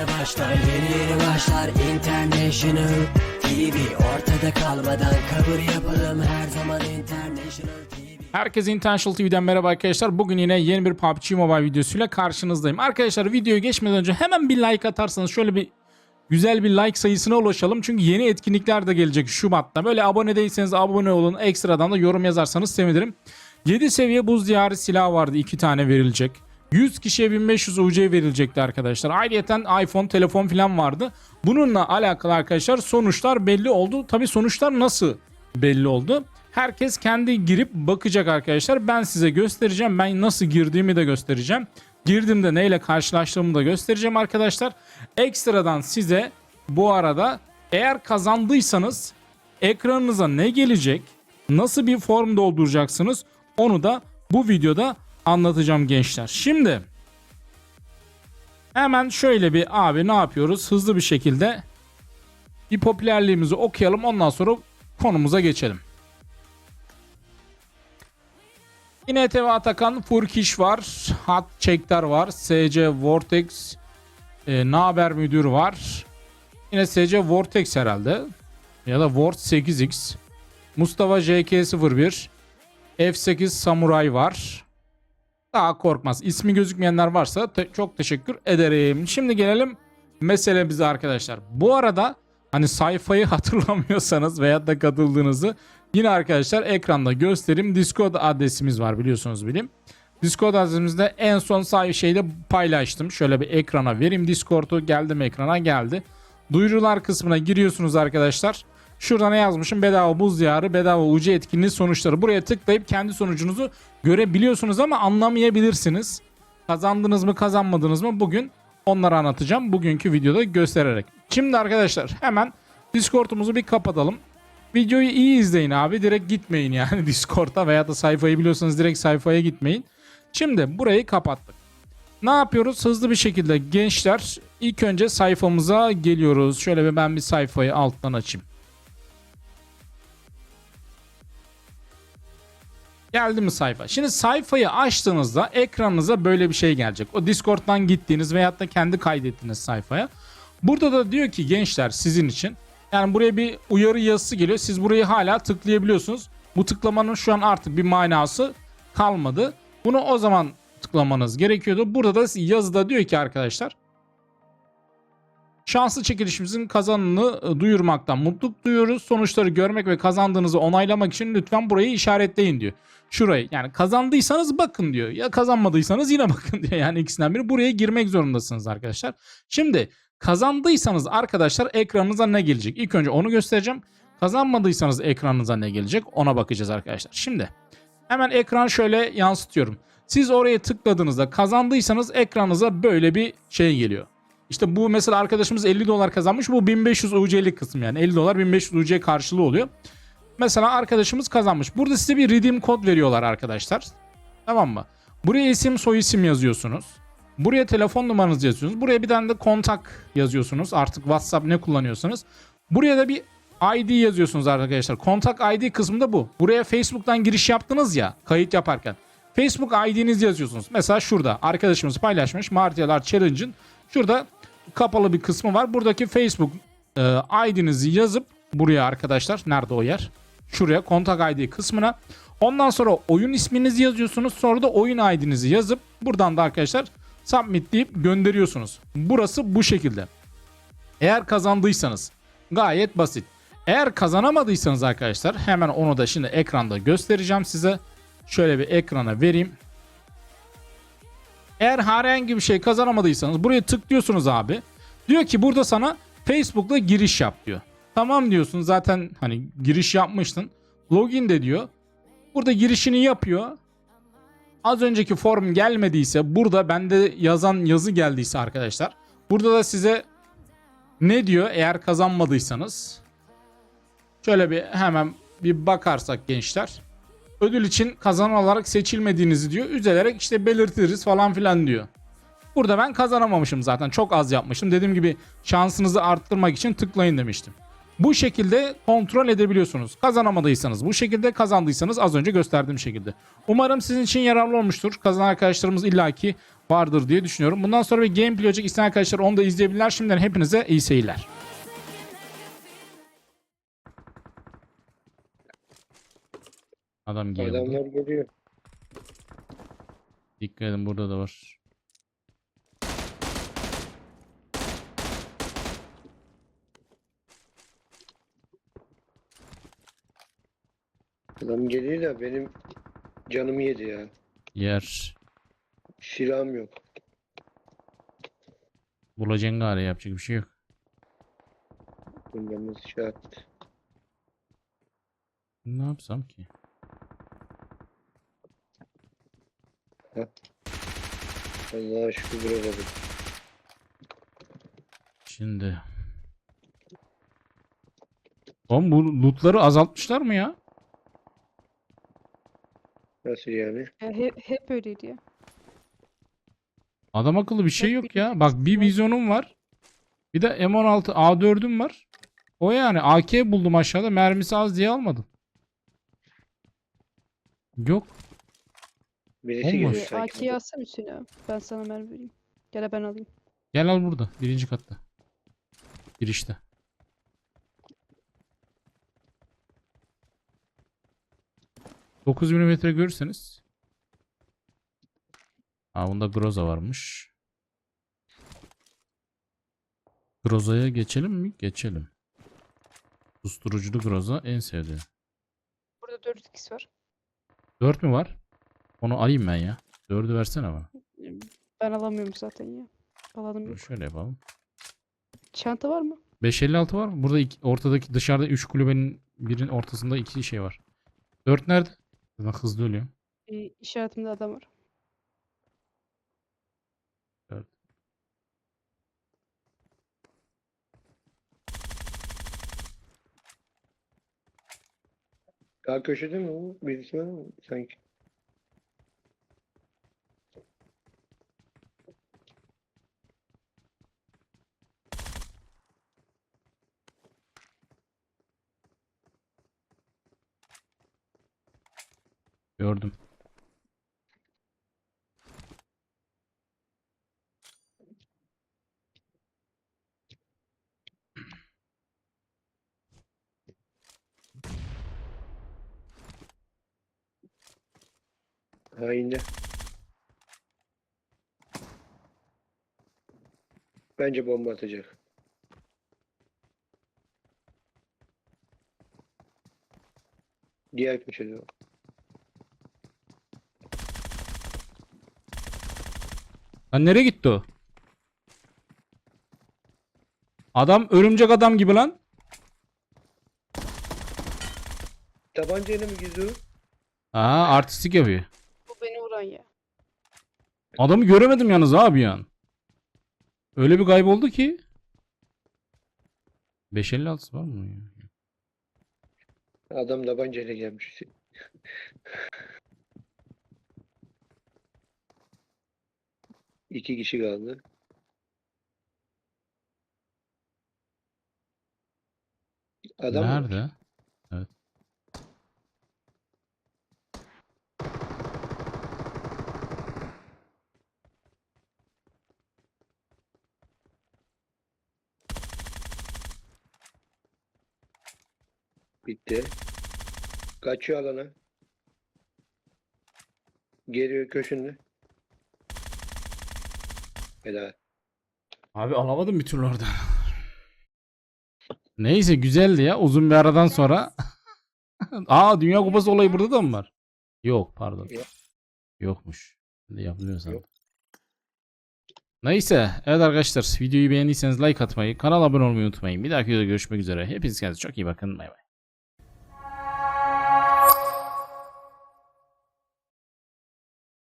yeni başlar Yeni yeni başlar International TV Ortada kalmadan kabul yapalım Her zaman International TV Herkese Intentional TV'den merhaba arkadaşlar. Bugün yine yeni bir PUBG Mobile videosuyla karşınızdayım. Arkadaşlar videoya geçmeden önce hemen bir like atarsanız şöyle bir güzel bir like sayısına ulaşalım. Çünkü yeni etkinlikler de gelecek Şubat'ta. Böyle abone değilseniz abone olun. Ekstradan da yorum yazarsanız sevinirim. 7 seviye buz diyarı silah vardı. 2 tane verilecek. 100 kişiye 1500 UC verilecekti arkadaşlar. Ayrıca iPhone, telefon falan vardı. Bununla alakalı arkadaşlar sonuçlar belli oldu. Tabi sonuçlar nasıl belli oldu? Herkes kendi girip bakacak arkadaşlar. Ben size göstereceğim. Ben nasıl girdiğimi de göstereceğim. Girdiğimde neyle karşılaştığımı da göstereceğim arkadaşlar. Ekstradan size bu arada eğer kazandıysanız ekranınıza ne gelecek? Nasıl bir form dolduracaksınız? Onu da bu videoda anlatacağım gençler. Şimdi hemen şöyle bir abi ne yapıyoruz? Hızlı bir şekilde bir popülerliğimizi okuyalım. Ondan sonra konumuza geçelim. Yine TV Atakan Furkiş var. Hat Çektar var. SC Vortex e, Naber Müdür var. Yine SC Vortex herhalde. Ya da Vort 8X. Mustafa JK01. F8 Samuray var. Daha korkmaz. İsmi gözükmeyenler varsa te- çok teşekkür ederim. Şimdi gelelim meselemize arkadaşlar. Bu arada hani sayfayı hatırlamıyorsanız veya da katıldığınızı yine arkadaşlar ekranda göstereyim. Discord adresimiz var biliyorsunuz bilim. Discord adresimizde en son say şeyde paylaştım. Şöyle bir ekrana vereyim Discord'u. Geldim ekrana geldi. Duyurular kısmına giriyorsunuz arkadaşlar. Şurada ne yazmışım? Bedava buz diyarı, bedava UC etkinliği sonuçları. Buraya tıklayıp kendi sonucunuzu görebiliyorsunuz ama anlamayabilirsiniz. Kazandınız mı kazanmadınız mı bugün onları anlatacağım. Bugünkü videoda göstererek. Şimdi arkadaşlar hemen Discord'umuzu bir kapatalım. Videoyu iyi izleyin abi. Direkt gitmeyin yani Discord'a veya da sayfayı biliyorsanız direkt sayfaya gitmeyin. Şimdi burayı kapattık. Ne yapıyoruz? Hızlı bir şekilde gençler ilk önce sayfamıza geliyoruz. Şöyle bir ben bir sayfayı alttan açayım. Geldi mi sayfa? Şimdi sayfayı açtığınızda ekranınıza böyle bir şey gelecek. O Discord'dan gittiğiniz veyahut da kendi kaydettiğiniz sayfaya. Burada da diyor ki gençler sizin için. Yani buraya bir uyarı yazısı geliyor. Siz burayı hala tıklayabiliyorsunuz. Bu tıklamanın şu an artık bir manası kalmadı. Bunu o zaman tıklamanız gerekiyordu. Burada da yazıda diyor ki arkadaşlar. Şanslı çekilişimizin kazanını e, duyurmaktan mutluluk duyuyoruz. Sonuçları görmek ve kazandığınızı onaylamak için lütfen burayı işaretleyin diyor. Şurayı yani kazandıysanız bakın diyor. Ya kazanmadıysanız yine bakın diyor. Yani ikisinden biri buraya girmek zorundasınız arkadaşlar. Şimdi kazandıysanız arkadaşlar ekranınıza ne gelecek? İlk önce onu göstereceğim. Kazanmadıysanız ekranınıza ne gelecek? Ona bakacağız arkadaşlar. Şimdi hemen ekran şöyle yansıtıyorum. Siz oraya tıkladığınızda kazandıysanız ekranınıza böyle bir şey geliyor. İşte bu mesela arkadaşımız 50 dolar kazanmış. Bu 1500 UC'lik kısım yani. 50 dolar 1500 UC karşılığı oluyor. Mesela arkadaşımız kazanmış. Burada size bir redeem kod veriyorlar arkadaşlar. Tamam mı? Buraya isim soy isim yazıyorsunuz. Buraya telefon numaranızı yazıyorsunuz. Buraya bir tane de kontak yazıyorsunuz. Artık WhatsApp ne kullanıyorsanız. Buraya da bir ID yazıyorsunuz arkadaşlar. Kontak ID kısmında bu. Buraya Facebook'tan giriş yaptınız ya kayıt yaparken. Facebook ID'nizi yazıyorsunuz. Mesela şurada arkadaşımız paylaşmış Martial Challenge'ın şurada kapalı bir kısmı var. Buradaki Facebook e, ID'nizi yazıp buraya arkadaşlar nerede o yer? Şuraya kontak ID kısmına. Ondan sonra oyun isminizi yazıyorsunuz. Sonra da oyun ID'nizi yazıp buradan da arkadaşlar submit deyip gönderiyorsunuz. Burası bu şekilde. Eğer kazandıysanız gayet basit. Eğer kazanamadıysanız arkadaşlar hemen onu da şimdi ekranda göstereceğim size. Şöyle bir ekrana vereyim. Eğer herhangi bir şey kazanamadıysanız buraya tıklıyorsunuz abi. Diyor ki burada sana Facebook'la giriş yap diyor. Tamam diyorsun zaten hani giriş yapmıştın. Login de diyor. Burada girişini yapıyor. Az önceki form gelmediyse burada bende yazan yazı geldiyse arkadaşlar. Burada da size ne diyor eğer kazanmadıysanız. Şöyle bir hemen bir bakarsak gençler. Ödül için kazanan olarak seçilmediğinizi diyor. Üzülerek işte belirtiriz falan filan diyor. Burada ben kazanamamışım zaten. Çok az yapmışım. Dediğim gibi şansınızı arttırmak için tıklayın demiştim. Bu şekilde kontrol edebiliyorsunuz. Kazanamadıysanız bu şekilde, kazandıysanız az önce gösterdiğim şekilde. Umarım sizin için yararlı olmuştur. Kazanan arkadaşlarımız illaki vardır diye düşünüyorum. Bundan sonra bir gameplay olacak. İsteyen arkadaşlar onu da izleyebilirler. Şimdiden hepinize iyi seyirler. Adam geldi. Adamlar geliyor. Dikkat edin burada da var. Adam geliyor da benim canımı yedi ya. Yer. Silahım yok. Bulacaksın gari yapacak bir şey yok. Bundan nasıl şey attı. Ne yapsam ki? Allah'a şükür bırakmadım. Şimdi. Oğlum bu lootları azaltmışlar mı ya? Nasıl yani? Ya hep, hep öyleydi ya. Adam akıllı bir şey Yok, ya. Bak bir vizyonum var. Bir de M16 A4'üm var. O yani AK buldum aşağıda. Mermisi az diye almadım. Yok. Birisi Olmaz. geliyor sanki. AK'yi alsam üstüne. Ben sana mermi vereyim. Gel ben alayım. Gel al burada. Birinci katta. Girişte. Dokuz milimetre görürseniz. Aa bunda Groza varmış. Groza'ya geçelim mi? Geçelim. Susturuculu Groza en sevdiğim. Burada 4x var. 4 mü var? Onu alayım ben ya. 4'ü versene bana. Ben alamıyorum zaten ya. Alalım yok. Şöyle yapalım. Çanta var mı? 556 var mı? Burada iki, ortadaki dışarıda 3 kulübenin birinin ortasında iki şey var. 4 nerede? Ben hızlı ölüyorum. Ee, işaretimde adam var. Dört. Daha köşede mi o? Birisi mı? Sanki. Gördüm. Ha indi. Bence bomba atacak. Diğer köşede o. Lan nereye gitti o? Adam örümcek adam gibi lan. Tabancayla mı geziyor? Aa artistik yapıyor. Bu beni vuran ya. Adamı göremedim yalnız abi yan. Öyle bir kayboldu ki. 556 var mı? ya? Adam tabancayla gelmiş. İki kişi kaldı. Adam mı? Nerede? Evet. Bitti. Kaçıyor alana. Geliyor köşünde. Helal. Abi alamadım bir türlü orada. Neyse güzeldi ya uzun bir aradan sonra. Aa Dünya Kupası olayı burada da mı var? Yok pardon. Yok. Yokmuş. Ne yapılıyor sandım. Yok. Neyse evet arkadaşlar videoyu beğendiyseniz like atmayı kanala abone olmayı unutmayın. Bir dahaki videoda görüşmek üzere. Hepiniz kendinize çok iyi bakın. Bay bay.